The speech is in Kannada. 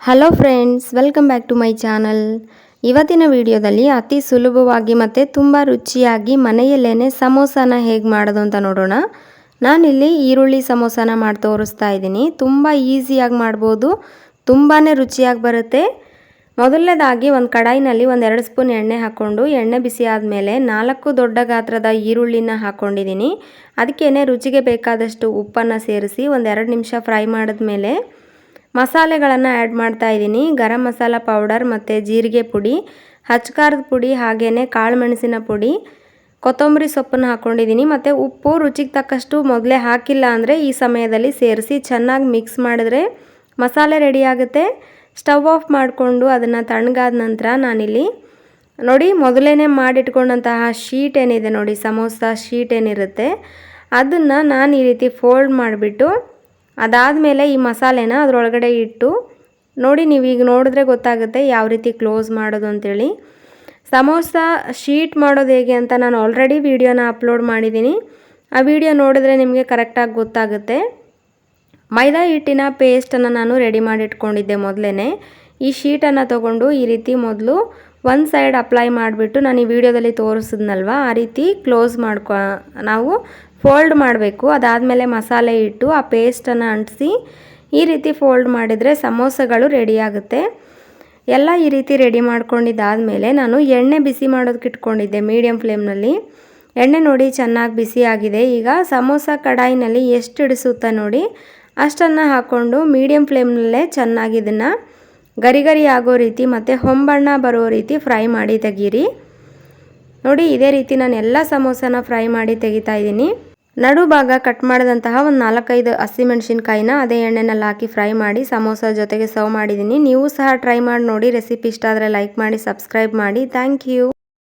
Hello friends welcome back to my channel ಇವತ್ತಿನ ವಿಡಿಯೋದಲ್ಲಿ ಅತಿ ಸುಲಭವಾಗಿ ಮತ್ತು ತುಂಬ ರುಚಿಯಾಗಿ ಮನೆಯಲ್ಲೇ ಸಮೋಸಾನ ಹೇಗೆ ಮಾಡೋದು ಅಂತ ನೋಡೋಣ. ನಾನಿಲ್ಲಿ ಈರುಳ್ಳಿ ಸಮೋಸಾನ ಮಾಡಿ ತೋರಿಸ್ತಾ ಇದ್ದೀನಿ. ತುಂಬ ಈಸಿಯಾಗಿ ಮಾಡ್ಬೋದು. ತುಂಬಾ ರುಚಿಯಾಗಿ ಬರುತ್ತೆ. ಮೊದಲನೇದಾಗಿ ಒಂದು ಕಡಾಯಿನಲ್ಲಿ ಒಂದು ಎರಡು ಸ್ಪೂನ್ ಎಣ್ಣೆ ಹಾಕ್ಕೊಂಡು ಎಣ್ಣೆ ಬಿಸಿ ಆದಮೇಲೆ ನಾಲ್ಕು ದೊಡ್ಡ ಗಾತ್ರದ ಈರುಳ್ಳಿನ ಹಾಕ್ಕೊಂಡಿದ್ದೀನಿ ಅದಕ್ಕೇ ರುಚಿಗೆ ಬೇಕಾದಷ್ಟು ಉಪ್ಪನ್ನು ಸೇರಿಸಿ ಒಂದೆರಡು ನಿಮಿಷ ಫ್ರೈ ಮಾಡಿದ್ಮೇಲೆ ಮಸಾಲೆಗಳನ್ನು ಆ್ಯಡ್ ಮಾಡ್ತಾ ಇದ್ದೀನಿ. ಗರಂ ಮಸಾಲ ಪೌಡರ್ ಮತ್ತು ಜೀರಿಗೆ ಪುಡಿ, ಹಚ್ಕಾರದ ಪುಡಿ ಹಾಗೆಯೇ ಕಾಳು ಮೆಣಸಿನ ಪುಡಿ, ಕೊತ್ತಂಬರಿ ಸೊಪ್ಪನ್ನು ಹಾಕ್ಕೊಂಡಿದ್ದೀನಿ ಮತ್ತು ಉಪ್ಪು ರುಚಿಗೆ ತಕ್ಕಷ್ಟು ಮೊದಲೇ ಹಾಕಿಲ್ಲ ಅಂದರೆ ಈ ಸಮಯದಲ್ಲಿ ಸೇರಿಸಿ ಚೆನ್ನಾಗಿ ಮಿಕ್ಸ್ ಮಾಡಿದ್ರೆ ಮಸಾಲೆ ರೆಡಿಯಾಗುತ್ತೆ ಸ್ಟವ್ ಆಫ್ ಮಾಡಿಕೊಂಡು ಅದನ್ನು ತಣ್ಣಗಾದ ನಂತರ ನಾನಿಲ್ಲಿ ನೋಡಿ ಮೊದಲೇ ಮಾಡಿಟ್ಕೊಂಡಂತಹ ಶೀಟ್ ಏನಿದೆ ನೋಡಿ, ಸಮೋಸ ಶೀಟ್ ಏನಿರುತ್ತೆ, ಅದನ್ನು ನಾನು ಈ ರೀತಿ ಫೋಲ್ಡ್ ಮಾಡಿಬಿಟ್ಟು ಅದಾದಮೇಲೆ ಈ ಮಸಾಲೆನ ಅದರೊಳಗಡೆ ಇಟ್ಟು ನೋಡಿ ನೀವು ಈಗ ನೋಡಿದ್ರೆ ಗೊತ್ತಾಗುತ್ತೆ ಯಾವ ರೀತಿ ಕ್ಲೋಸ್ ಮಾಡೋದು ಅಂತೇಳಿ. ಸಮೋಸ ಶೀಟ್ ಮಾಡೋದು ಹೇಗೆ ಅಂತ ನಾನು ಆಲ್ರೆಡಿ ವೀಡಿಯೋನ ಅಪ್ಲೋಡ್ ಮಾಡಿದ್ದೀನಿ. ಆ ವಿಡಿಯೋ ನೋಡಿದ್ರೆ ನಿಮಗೆ ಕರೆಕ್ಟಾಗಿ ಗೊತ್ತಾಗುತ್ತೆ. ಮೈದಾ ಹಿಟ್ಟಿನ ಪೇಸ್ಟನ್ನು ನಾನು ರೆಡಿ ಮಾಡಿ ಇಟ್ಕೊಂಡಿದ್ದೆ ಮೊದಲೇ ಈ ಶೀಟನ್ನು ತೊಗೊಂಡು ಈ ರೀತಿ ಮೊದಲು ಒಂದು ಸೈಡ್ ಅಪ್ಲೈ ಮಾಡಿಬಿಟ್ಟು ನಾನು ಈ ವಿಡಿಯೋದಲ್ಲಿ ತೋರಿಸಿದ್ನಲ್ವ, ಆ ರೀತಿ ಕ್ಲೋಸ್ ಮಾಡ್ಕೊ, ನಾವು ಫೋಲ್ಡ್ ಮಾಡಬೇಕು. ಅದಾದಮೇಲೆ ಮಸಾಲೆ ಇಟ್ಟು ಆ ಪೇಸ್ಟನ್ನು ಅಂಟಿಸಿ ಈ ರೀತಿ ಫೋಲ್ಡ್ ಮಾಡಿದರೆ ಸಮೋಸಗಳು ರೆಡಿಯಾಗುತ್ತೆ ಎಲ್ಲ ಈ ರೀತಿ ರೆಡಿ ಮಾಡ್ಕೊಂಡಿದ್ದಾದಮೇಲೆ ನಾನು ಎಣ್ಣೆ ಬಿಸಿ ಮಾಡೋದಕ್ಕೆ ಇಟ್ಕೊಂಡಿದ್ದೆ ಮೀಡಿಯಮ್ ಫ್ಲೇಮ್ನಲ್ಲಿ ಎಣ್ಣೆ ನೋಡಿ ಚೆನ್ನಾಗಿ ಬಿಸಿ ಆಗಿದೆ. ಈಗ ಸಮೋಸ ಕಡಾಯಿನಲ್ಲಿ ಎಷ್ಟು ಹಿಡಿಸುತ್ತ ನೋಡಿ ಅಷ್ಟನ್ನು ಹಾಕ್ಕೊಂಡು ಮೀಡಿಯಮ್ ಫ್ಲೇಮ್ನಲ್ಲೇ ಚೆನ್ನಾಗಿ ಇದನ್ನು ಗರಿ ಗರಿ ಆಗೋ ರೀತಿ ಮತ್ತು ಹೊಂಬಣ್ಣ ಬರೋ ರೀತಿ ಫ್ರೈ ಮಾಡಿ ತೆಗೀರಿ. ನೋಡಿ ಇದೇ ರೀತಿ ನಾನು ಎಲ್ಲ ಸಮೋಸನ ಫ್ರೈ ಮಾಡಿ ತೆಗಿತಾ ಇದ್ದೀನಿ. ನಡು ಭಾಗ ಕಟ್ ಮಾಡಿದಂತಹ ಒಂದು ನಾಲ್ಕೈದು ಹಸಿಮೆಣ್ಸಿನ್ಕಾಯಿನ ಅದೇ ಎಣ್ಣೆನಲ್ಲಿ ಹಾಕಿ ಫ್ರೈ ಮಾಡಿ ಸಮೋಸ ಜೊತೆಗೆ ಸರ್ವ್ ಮಾಡಿದ್ದೀನಿ. ನೀವು ಸಹ ಟ್ರೈ ಮಾಡಿ ನೋಡಿ ರೆಸಿಪಿ ಇಷ್ಟ ಆದರೆ ಲೈಕ್ ಮಾಡಿ ಸಬ್ಸ್ಕ್ರೈಬ್ ಮಾಡಿ. Thank you